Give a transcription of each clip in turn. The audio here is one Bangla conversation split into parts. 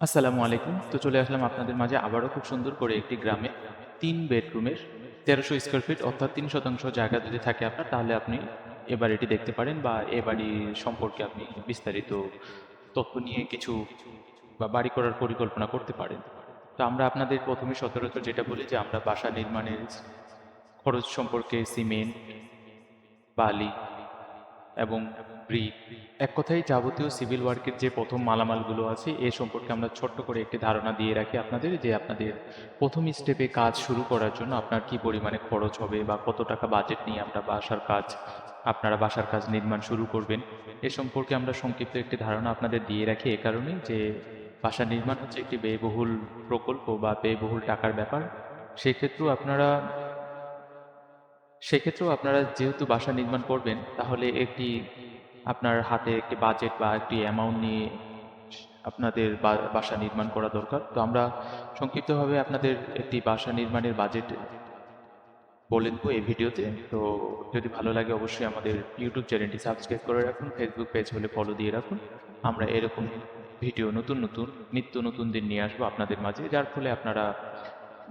আসসালামু আলাইকুম। তো চলে আসলাম আপনাদের মাঝে আবারও খুব সুন্দর করে একটি গ্রামে তিন বেডরুমের তেরোশো স্কোয়ার ফিট অর্থাৎ তিন শতাংশ জায়গা যদি থাকে আপনার, তাহলে আপনি এ বাড়িটি দেখতে পারেন বা এ বাড়ি সম্পর্কে আপনি বিস্তারিত তথ্য নিয়ে কিছু বা বাড়ি করার পরিকল্পনা করতে পারেন। তো আমরা আপনাদের প্রথমে সচরাচর যেটা বলি যে আমরা বাসা নির্মাণের খরচ সম্পর্কে সিমেন্ট, বালি এবং ব্রিক। এক কথায় যাবতীয় সিভিল ওয়ার্কের যে প্রথম মালামালগুলো আছে, এ সম্পর্কে আমরা ছোট্ট করে একটি ধারণা দিয়ে রাখি আপনাদের যে আপনাদের প্রথম স্টেপে কাজ শুরু করার জন্য আপনার কি পরিমাণে খরচ হবে বা কত টাকা বাজেট নিয়ে আমরা বাসার কাজ, আপনারা বাসার কাজ নির্মাণ শুরু করবেন, এ সম্পর্কে আমরা সংক্ষিপ্ত একটি ধারণা আপনাদের দিয়ে রাখি এ কারণে যে বাসা নির্মাণ হচ্ছে একটি ব্যয়বহুল প্রকল্প বা ব্যয়বহুল টাকার ব্যাপার। সেক্ষেত্রেও আপনারা সেক্ষেত্রেও আপনারা যেহেতু বাসা নির্মাণ করবেন, তাহলে একটি আপনার হাতে একটি বাজেট বা একটি অ্যামাউন্ট নিয়ে আপনাদের বাসা নির্মাণ করা দরকার। তো আমরা সংক্ষিপ্তভাবে আপনাদের একটি বাসা নির্মাণের বাজেট বলে দেবো এই ভিডিওতে। তো যদি ভালো লাগে অবশ্যই আমাদের ইউটিউব চ্যানেলটি সাবস্ক্রাইব করে রাখুন ফেসবুক পেজ হলে ফলো দিয়ে রাখুন। আমরা এরকম ভিডিও নতুন নতুন, নিত্য নতুন দিন নিয়ে আসব আপনাদের মাঝে, যার ফলে আপনারা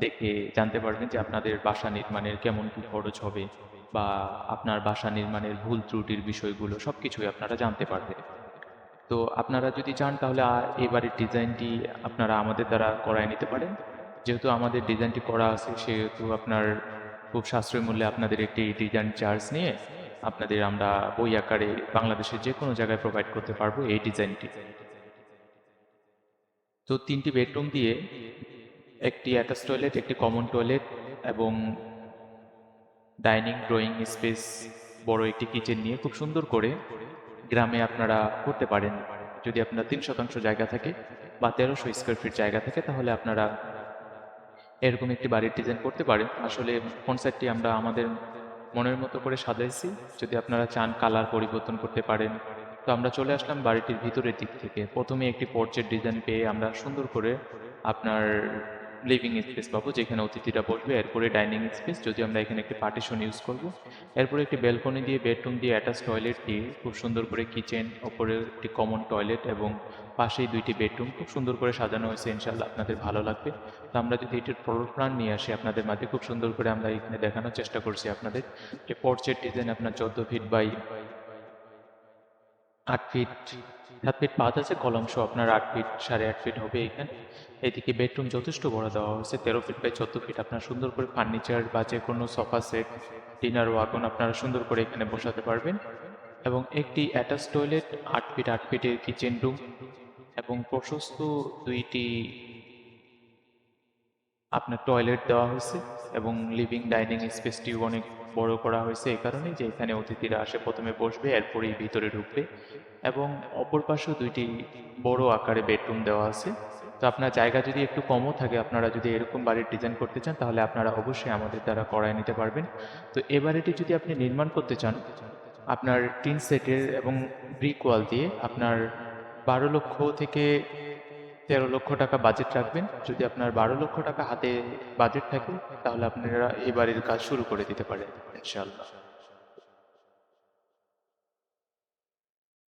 দেখে জানতে পারবেন যে আপনাদের বাসা নির্মাণের কেমন কী খরচ হবে বা আপনার বাসা নির্মাণের ভুল ত্রুটির বিষয়গুলো সব কিছুই আপনারা জানতে পারবেন। তো আপনারা যদি চান তাহলে এই বাড়ির ডিজাইনটি আপনারা আমাদের দ্বারা করায় নিতে পারেন। যেহেতু আমাদের ডিজাইনটি করা আছে, সেহেতু আপনার খুব সাশ্রয় মূল্যে আপনাদের একটি ডিজাইন চার্জ নিয়ে আপনাদের আমরা বই আকারে বাংলাদেশের যে কোনো জায়গায় প্রোভাইড করতে পারব এই ডিজাইনটি। তো তিনটি বেডরুম দিয়ে একটি অ্যাটাচ টয়লেট, একটি কমন টয়লেট এবং ডাইনিং, ড্রয়িং স্পেস, বড় একটি কিচেন নিয়ে খুব সুন্দর করে গ্রামে আপনারা করতে পারেন। যদি আপনার তিন শতাংশ জায়গা থাকে বা তেরোশো স্কোয়ার ফিট জায়গা থাকে, তাহলে আপনারা এরকম একটি বাড়ির ডিজাইন করতে পারেন। আসলে কনসেপ্টটি আমরা আমাদের মনের মতো করে সাজাইছি। যদি আপনারা চান কালার পরিবর্তন করতে পারেন, তো আমরা চলে আসলাম বাড়িটির ভিতরের দিক থেকে। প্রথমে একটি পর্চের ডিজাইন পেয়ে আমরা সুন্দর করে আপনার লিভিং স্পেস পাবো, যেখানে অতিথিরা বসবে। এরপরে ডাইনিং স্পেস যদি আমরা এখানে একটি পার্টিশন ইউজ করব। এরপরে একটি ব্যালকনি দিয়ে বেডরুম দিয়ে অ্যাটাচ টয়লেট দিয়ে, খুব সুন্দর করে কিচেন ওপরে একটি কমন টয়লেট এবং পাশেই দুইটি বেডরুম খুব সুন্দর করে সাজানো হয়েছে ইনশাল্লাহ আপনাদের ভালো লাগবে। তো আমরা যদি এটির ফ্লোর প্ল্যান নিয়ে আসি আপনাদের মাঝে, খুব সুন্দর করে আমরা এখানে দেখানোর চেষ্টা করছি আপনাদের। যে পর্চের ডিজাইন আপনার চোদ্দ ফিট বাই আট ফিট সাত ফিট পাঁচ আছে, কলম সহ আপনার আট ফিট সাড়ে আট ফিট হবে এখানে। এদিকে বেডরুম যথেষ্ট বড় দেওয়া হয়েছে, তেরো ফিট বাই চোদ্দ ফিট আপনার সুন্দর করে ফার্নিচার বা যে কোনো সোফা সেট ডিনার ওয়াগন আপনারা সুন্দর করে এখানে বসাতে পারবেন। এবং একটি অ্যাটাচ টয়লেট আট ফিট আট ফিটের কিচেন রুম এবং প্রশস্ত দুইটি আপনার টয়লেট দেওয়া হয়েছে এবং লিভিং ডাইনিং স্পেসটিও অনেক বড় করা হয়েছে এই কারণে যে এখানে অতিথিরা আসে, প্রথমে বসবে, এরপরেই ভিতরে ঢুকবে এবং অপর পাশেও দুইটি বড় আকারে বেডরুম দেওয়া আছে। তো আপনার জায়গা যদি একটু কমও থাকে, আপনারা যদি এরকম বাড়ির ডিজাইন করতে চান, তাহলে আপনারা অবশ্যই আমাদের দ্বারা করায় নিতে পারবেন। তো এ বাড়িটি যদি আপনি নির্মাণ করতে চান, আপনার টিন সেটের এবং ব্রিক ওয়াল দিয়ে আপনার বারো লক্ষ থেকে তেরো লক্ষ টাকা বাজেট রাখবেন। যদি আপনার বারো লক্ষ টাকা হাতে বাজেট থাকে, তাহলে আপনারা এবারের কাজ শুরু করে দিতে পারেন, ইনশাআল্লাহ।